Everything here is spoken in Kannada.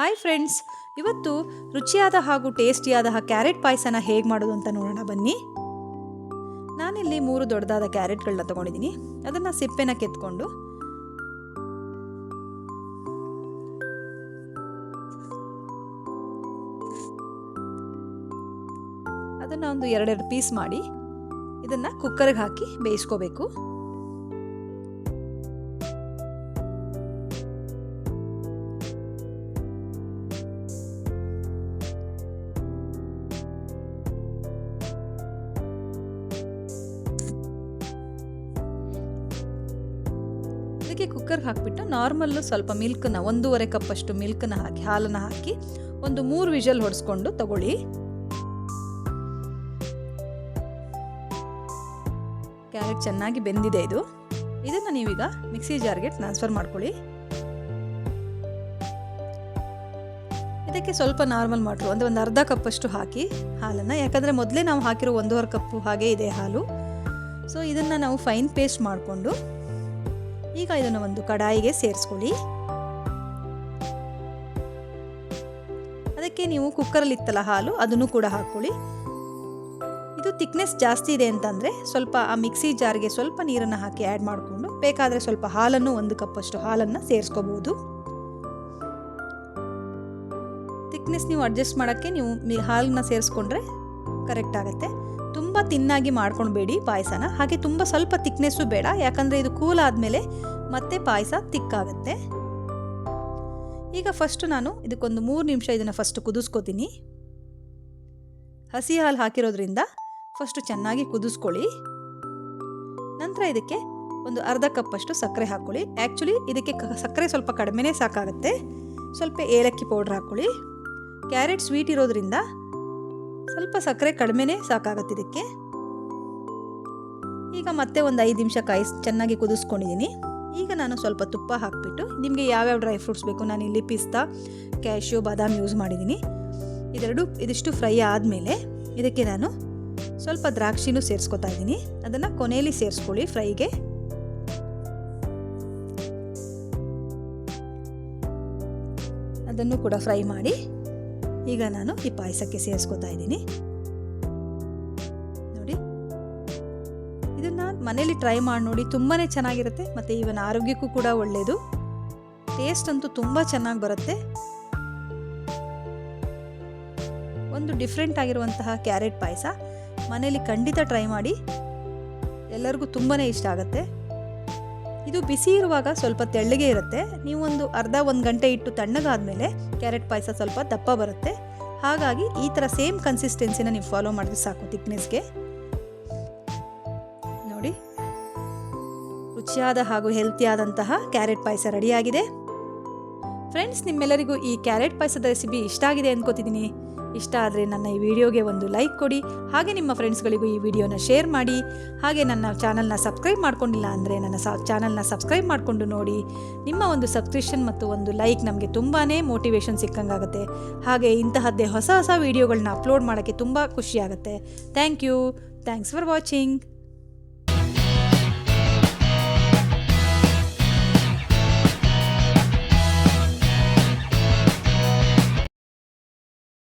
ಹಾಯ್ ಫ್ರೆಂಡ್ಸ್ ಇವತ್ತು ರುಚಿಯಾದ ಹಾಗೂ ಟೇಸ್ಟಿಯಾದ ಕ್ಯಾರೆಟ್ ಪಾಯಸನ ಹೇಗೆ ಮಾಡೋದು ಅಂತ ನೋಡೋಣ, ಬನ್ನಿ. ನಾನಿಲ್ಲಿ ಮೂರು ದೊಡ್ಡದಾದ ಕ್ಯಾರೆಟ್ಗಳನ್ನ ತಗೊಂಡಿದ್ದೀನಿ ಅದನ್ನು ಸಿಪ್ಪೆನ ಕೆತ್ಕೊಂಡು ಅದನ್ನು ಒಂದು ಎರಡೆರಡು ಪೀಸ್ ಮಾಡಿ ಇದನ್ನು ಕುಕ್ಕರ್ಗೆ ಹಾಕಿ ಬೇಯಿಸ್ಕೋಬೇಕು. ಇದಕ್ಕೆ ಕುಕ್ಕರ್ಗೆ ಹಾಕಿಬಿಟ್ಟು ನಾರ್ಮಲ್ಲು ಸ್ವಲ್ಪ ಮಿಲ್ಕನ್ನ ಒಂದೂವರೆ ಕಪ್ಪಷ್ಟು ಮಿಲ್ಕನ್ನ ಹಾಕಿ, ಹಾಲನ್ನು ಹಾಕಿ ಒಂದು ಮೂರು ವಿಷಲ್ ಹೊಡೆಸ್ಕೊಂಡು ತಗೊಳ್ಳಿ. ಕ್ಯಾರೆಟ್ ಚೆನ್ನಾಗಿ ಬೆಂದಿದೆ ಇದು. ಇದನ್ನು ನೀವೀಗ ಮಿಕ್ಸಿ ಜಾರ್ಗೆ ಟ್ರಾನ್ಸ್ಫರ್ ಮಾಡ್ಕೊಳ್ಳಿ. ಇದಕ್ಕೆ ಸ್ವಲ್ಪ ನಾರ್ಮಲ್ ಮಾಡ್ರು, ಅಂದರೆ ಒಂದು ಅರ್ಧ ಕಪ್ಪಷ್ಟು ಹಾಕಿ ಹಾಲನ್ನು. ಯಾಕಂದರೆ ಮೊದಲೇ ನಾವು ಹಾಕಿರೋ ಒಂದೂವರೆ ಕಪ್ಪು ಹಾಗೆ ಇದೆ ಹಾಲು. ಸೊ ಇದನ್ನು ನಾವು ಫೈನ್ ಪೇಸ್ಟ್ ಮಾಡಿಕೊಂಡು ಈಗ ಇದನ್ನು ಒಂದು ಕಡಾಯಿಗೆ ಸೇರಿಸ್ಕೊಳ್ಳಿ. ಅದಕ್ಕೆ ನೀವು ಕುಕ್ಕರಲ್ಲಿ ಇತ್ತಲ್ಲ ಹಾಲು, ಅದನ್ನು ಕೂಡ ಹಾಕ್ಕೊಳ್ಳಿ. ಇದು ತಿಕ್ನೆಸ್ ಜಾಸ್ತಿ ಇದೆ ಅಂತಂದರೆ ಸ್ವಲ್ಪ ಆ ಮಿಕ್ಸಿ ಜಾರ್ಗೆ ಸ್ವಲ್ಪ ನೀರನ್ನು ಹಾಕಿ ಆ್ಯಡ್ ಮಾಡಿಕೊಂಡು, ಬೇಕಾದರೆ ಸ್ವಲ್ಪ ಹಾಲನ್ನು ಒಂದು ಕಪ್ಪಷ್ಟು ಹಾಲನ್ನು ಸೇರಿಸ್ಕೋಬೋದು. ತಿಕ್ನೆಸ್ ನೀವು ಅಡ್ಜಸ್ಟ್ ಮಾಡೋಕ್ಕೆ ನೀವು ಹಾಲನ್ನ ಸೇರಿಸ್ಕೊಂಡ್ರೆ ಕರೆಕ್ಟ್ ಆಗುತ್ತೆ. ತುಂಬ ತಿನ್ನಾಗಿ ಮಾಡ್ಕೊಳ್ಬೇಡಿ ಪಾಯಸನ. ಹಾಗೆ ತುಂಬ ಸ್ವಲ್ಪ ತಿಕ್ನೆಸ್ಸು ಬೇಡ. ಯಾಕಂದರೆ ಇದು ಕೂಲ್ ಆದಮೇಲೆ ಮತ್ತೆ ಪಾಯಸ ತಿಕ್ಕಾಗತ್ತೆ ಈಗ ಫಸ್ಟ್ ನಾನು ಇದಕ್ಕೊಂದು ಮೂರು ನಿಮಿಷ ಇದನ್ನು ಫಸ್ಟ್ ಕುದಿಸ್ಕೋತೀನಿ. ಹಸಿ ಹಾಲು ಹಾಕಿರೋದ್ರಿಂದ ಫಸ್ಟು ಚೆನ್ನಾಗಿ ಕುದಿಸ್ಕೊಳ್ಳಿ. ನಂತರ ಇದಕ್ಕೆ ಒಂದು ಅರ್ಧ ಕಪ್ಪಷ್ಟು ಸಕ್ಕರೆ ಹಾಕ್ಕೊಳ್ಳಿ. ಆ್ಯಕ್ಚುಲಿ ಇದಕ್ಕೆ ಸಕ್ಕರೆ ಸ್ವಲ್ಪ ಕಡಿಮೆನೇ ಸಾಕಾಗುತ್ತೆ. ಸ್ವಲ್ಪ ಏಲಕ್ಕಿ ಪೌಡ್ರ್ ಹಾಕ್ಕೊಳ್ಳಿ. ಕ್ಯಾರೆಟ್ ಸ್ವೀಟ್ ಇರೋದ್ರಿಂದ ಸ್ವಲ್ಪ ಸಕ್ಕರೆ ಕಡಿಮೆನೇ ಸಾಕಾಗತ್ತೆ ಇದಕ್ಕೆ. ಈಗ ಮತ್ತೆ ಒಂದು ಐದು ನಿಮಿಷ ಕಾಯಿ ಚೆನ್ನಾಗಿ ಕುದಿಸ್ಕೊಂಡಿದ್ದೀನಿ ಈಗ ನಾನು ಸ್ವಲ್ಪ ತುಪ್ಪ ಹಾಕಿಬಿಟ್ಟು ನಿಮಗೆ ಯಾವ್ಯಾವ ಡ್ರೈ ಫ್ರೂಟ್ಸ್ ಬೇಕು ನಾನು ಇಲ್ಲಿ ಪಿಸ್ತಾ, ಕ್ಯಾಶ್ಯೂ, ಬಾದಾಮ್ ಯೂಸ್ ಮಾಡಿದ್ದೀನಿ ಇದೆರಡು ಇದಿಷ್ಟು ಫ್ರೈ ಆದಮೇಲೆ ಇದಕ್ಕೆ ನಾನು ಸ್ವಲ್ಪ ದ್ರಾಕ್ಷಿನೂ ಸೇರಿಸ್ಕೊತಾ ಇದ್ದೀನಿ ಅದನ್ನು ಕೊನೆಯಲ್ಲಿ ಸೇರಿಸ್ಕೊಳ್ಳಿ ಫ್ರೈಗೆ. ಅದನ್ನು ಕೂಡ ಫ್ರೈ ಮಾಡಿ ಈಗ ನಾನು ಈ ಪಾಯಸಕ್ಕೆ ಸೇರಿಸ್ಕೊತಾ ಇದ್ದೀನಿ. ನೋಡಿ. ಇದನ್ನು ಮನೇಲಿ ಟ್ರೈ ಮಾಡಿ ನೋಡಿ ತುಂಬಾ ಚೆನ್ನಾಗಿರುತ್ತೆ. ಮತ್ತು ಇವನ್ ಆರೋಗ್ಯಕ್ಕೂ ಕೂಡ ಒಳ್ಳೆಯದು ಟೇಸ್ಟ್ ಅಂತೂ ತುಂಬ ಚೆನ್ನಾಗಿ ಬರುತ್ತೆ. ಒಂದು ಡಿಫ್ರೆಂಟ್ ಆಗಿರುವಂತಹ ಕ್ಯಾರೆಟ್ ಪಾಯಸ. ಮನೇಲಿ ಖಂಡಿತ ಟ್ರೈ ಮಾಡಿ. ಎಲ್ಲರಿಗೂ ತುಂಬಾ ಇಷ್ಟ ಆಗುತ್ತೆ. ಇದು ಬಿಸಿ ಇರುವಾಗ ಸ್ವಲ್ಪ ತೆಳ್ಳಗೆ ಇರುತ್ತೆ. ನೀವು ಒಂದು ಅರ್ಧ ಒಂದು ಗಂಟೆ ಇಟ್ಟು ತಣ್ಣಗಾದ್ಮೇಲೆ ಕ್ಯಾರೆಟ್ ಪಾಯಸ ಸ್ವಲ್ಪ ದಪ್ಪ ಬರುತ್ತೆ. ಹಾಗಾಗಿ ಈ ಥರ ಸೇಮ್ ಕನ್ಸಿಸ್ಟೆನ್ಸಿನ ನೀವು ಫಾಲೋ ಮಾಡಿದ್ರೆ ಸಾಕು ತಿಕ್ನೆಸ್ಗೆ ನೋಡಿ. ರುಚಿಯಾದ ಹಾಗೂ ಹೆಲ್ತಿಯಾದಂತಹ ಕ್ಯಾರೆಟ್ ಪಾಯಸ ರೆಡಿಯಾಗಿದೆ ಫ್ರೆಂಡ್ಸ್ ನಿಮ್ಮೆಲ್ಲರಿಗೂ ಈ ಕ್ಯಾರೆಟ್ ಪಾಯಸದ ರೆಸಿಪಿ ಇಷ್ಟ ಆಗಿದೆ ಅಂದ್ಕೋತಿದ್ದೀನಿ ಇಷ್ಟ ಆದರೆ ನನ್ನ ಈ ವಿಡಿಯೋಗೆ ಒಂದು ಲೈಕ್ ಕೊಡಿ. ಹಾಗೆ ನಿಮ್ಮ ಫ್ರೆಂಡ್ಸ್ಗಳಿಗೂ ಈ ವಿಡಿಯೋನ ಶೇರ್ ಮಾಡಿ. ಹಾಗೆ ನನ್ನ ಚಾನಲ್ನ ಸಬ್ಸ್ಕ್ರೈಬ್ ಮಾಡ್ಕೊಂಡಿಲ್ಲ ಅಂದರೆ ನನ್ನ ಸ ಚಾನಲ್ನ ಸಬ್ಸ್ಕ್ರೈಬ್ ಮಾಡಿಕೊಂಡು ನೋಡಿ. ನಿಮ್ಮ ಒಂದು ಸಬ್ಸ್ಕ್ರಿಪ್ಷನ್ ಮತ್ತು ಒಂದು ಲೈಕ್ ನಮಗೆ ತುಂಬಾ ಮೋಟಿವೇಶನ್ ಸಿಕ್ಕಂಗಾಗುತ್ತೆ. ಹಾಗೆ ಇಂತಹದ್ದೇ ಹೊಸ ಹೊಸ ವೀಡಿಯೋಗಳನ್ನ ಅಪ್ಲೋಡ್ ಮಾಡೋಕ್ಕೆ ತುಂಬ ಖುಷಿಯಾಗುತ್ತೆ thank you thanks for watching